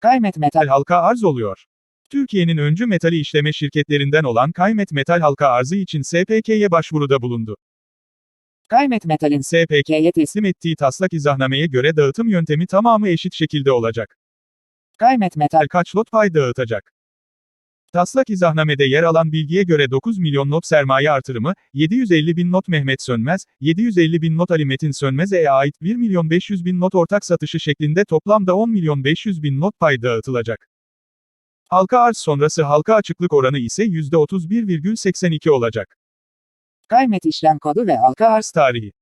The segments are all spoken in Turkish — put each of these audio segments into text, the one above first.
Kaymet Metal halka arz oluyor. Türkiye'nin öncü metali işleme şirketlerinden olan Kaymet Metal halka arzı için SPK'ye başvuruda bulundu. Kaymet Metal'in SPK, SPK'ye teslim ettiği taslak izahnameye göre dağıtım yöntemi tamamı eşit şekilde olacak. Kaymet Metal Kaç lot pay dağıtacak? Taslak izahnamede yer alan bilgiye göre 9 milyon not sermaye artırımı, 750 bin not Mehmet Sönmez, 750 bin not Ali Metin Sönmez'e ait 1 milyon 500 bin not ortak satışı şeklinde toplamda 10 milyon 500 bin not pay dağıtılacak. Halka arz sonrası halka açıklık oranı ise %31,82 olacak. Kaymet işlem kodu ve halka arz Tarihi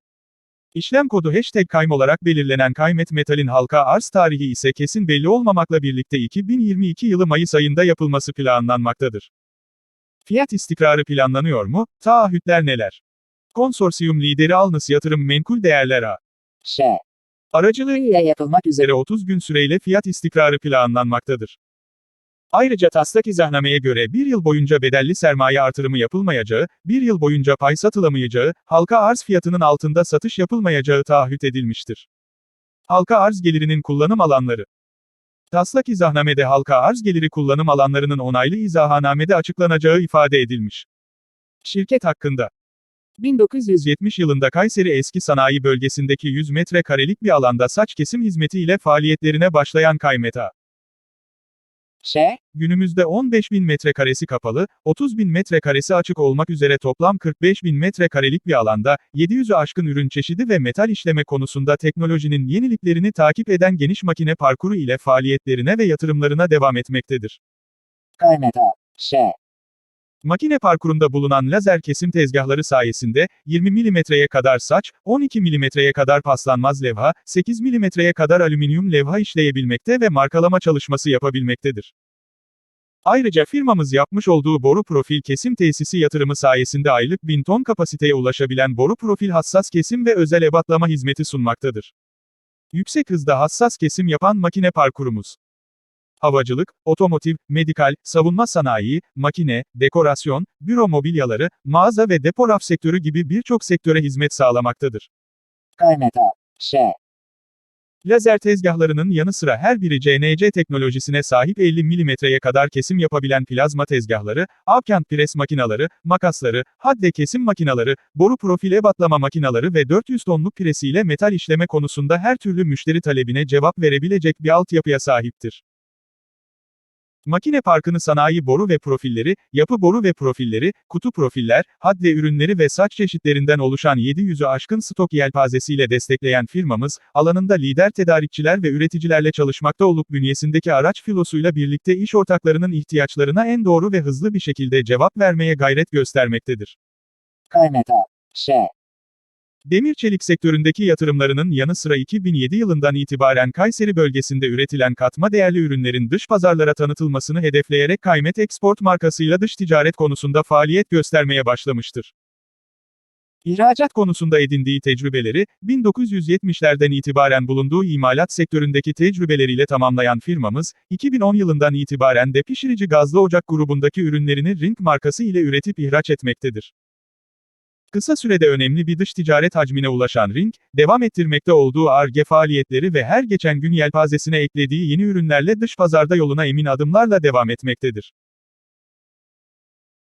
İşlem kodu hashtag kaym olarak belirlenen Kaymet Metal'in halka arz tarihi ise kesin belli olmamakla birlikte 2022 yılı Mayıs ayında yapılması planlanmaktadır. Fiyat istikrarı planlanıyor mu? Taahhütler neler? Konsorsiyum lideri Alnıs Yatırım Menkul Değerler A. Ş. Aracılığı ile yapılmak üzere 30 gün süreyle fiyat istikrarı planlanmaktadır. Ayrıca taslak izahnameye göre bir yıl boyunca bedelli sermaye artırımı yapılmayacağı, bir yıl boyunca pay satılamayacağı, halka arz fiyatının altında satış yapılmayacağı taahhüt edilmiştir. Halka arz gelirinin kullanım alanları Taslak izahnamede halka arz geliri kullanım alanlarının onaylı izahanamede açıklanacağı ifade edilmiş. Şirket hakkında 1900 1970 yılında Kayseri Eski Sanayi Bölgesi'ndeki 100 metrekarelik bir alanda saç kesim hizmetiyle faaliyetlerine başlayan Kaymeta. Ş. Günümüzde 15 bin metrekaresi kapalı, 30 bin metrekaresi açık olmak üzere toplam 45 bin metrekarelik bir alanda, 700'ü aşkın ürün çeşidi ve metal işleme konusunda teknolojinin yeniliklerini takip eden geniş makine parkuru ile faaliyetlerine ve yatırımlarına devam etmektedir. Kaymet A. Makine parkurunda bulunan lazer kesim tezgahları sayesinde, 20 milimetreye kadar saç, 12 milimetreye kadar paslanmaz levha, 8 milimetreye kadar alüminyum levha işleyebilmekte ve markalama çalışması yapabilmektedir. Ayrıca firmamız yapmış olduğu boru profil kesim tesisi yatırımı sayesinde aylık 1000 ton kapasiteye ulaşabilen boru profil hassas kesim ve özel ebatlama hizmeti sunmaktadır. Yüksek hızda hassas kesim yapan makine parkurumuz. Havacılık, otomotiv, medikal, savunma sanayi, makine, dekorasyon, büro mobilyaları, mağaza ve depo raf sektörü gibi birçok sektöre hizmet sağlamaktadır. Kaymet A. Ş. Lazer tezgahlarının yanı sıra her biri CNC teknolojisine sahip 50 milimetreye kadar kesim yapabilen plazma tezgahları, avkant pres makinaları, makasları, hadde kesim makinaları, boru profil ebatlama makinaları ve 400 tonluk presiyle metal işleme konusunda her türlü müşteri talebine cevap verebilecek bir altyapıya sahiptir. Makine parkını sanayi boru ve profilleri, yapı boru ve profilleri, kutu profiller, hadde ürünleri ve saç çeşitlerinden oluşan 700'ü aşkın stok yelpazesiyle destekleyen firmamız, alanında lider tedarikçiler ve üreticilerle çalışmakta olup bünyesindeki araç filosuyla birlikte iş ortaklarının ihtiyaçlarına en doğru ve hızlı bir şekilde cevap vermeye gayret göstermektedir. Kaymet A. Ş. Demir çelik sektöründeki yatırımlarının yanı sıra 2007 yılından itibaren Kayseri bölgesinde üretilen katma değerli ürünlerin dış pazarlara tanıtılmasını hedefleyerek Kaymet Export markasıyla dış ticaret konusunda faaliyet göstermeye başlamıştır. İhracat konusunda edindiği tecrübeleri, 1970'lerden itibaren bulunduğu imalat sektöründeki tecrübeleriyle tamamlayan firmamız, 2010 yılından itibaren de pişirici gazlı ocak grubundaki ürünlerini Ring markası ile üretip ihraç etmektedir. Kısa sürede önemli bir dış ticaret hacmine ulaşan Ring, devam ettirmekte olduğu ARGE faaliyetleri ve her geçen gün yelpazesine eklediği yeni ürünlerle dış pazarda yoluna emin adımlarla devam etmektedir.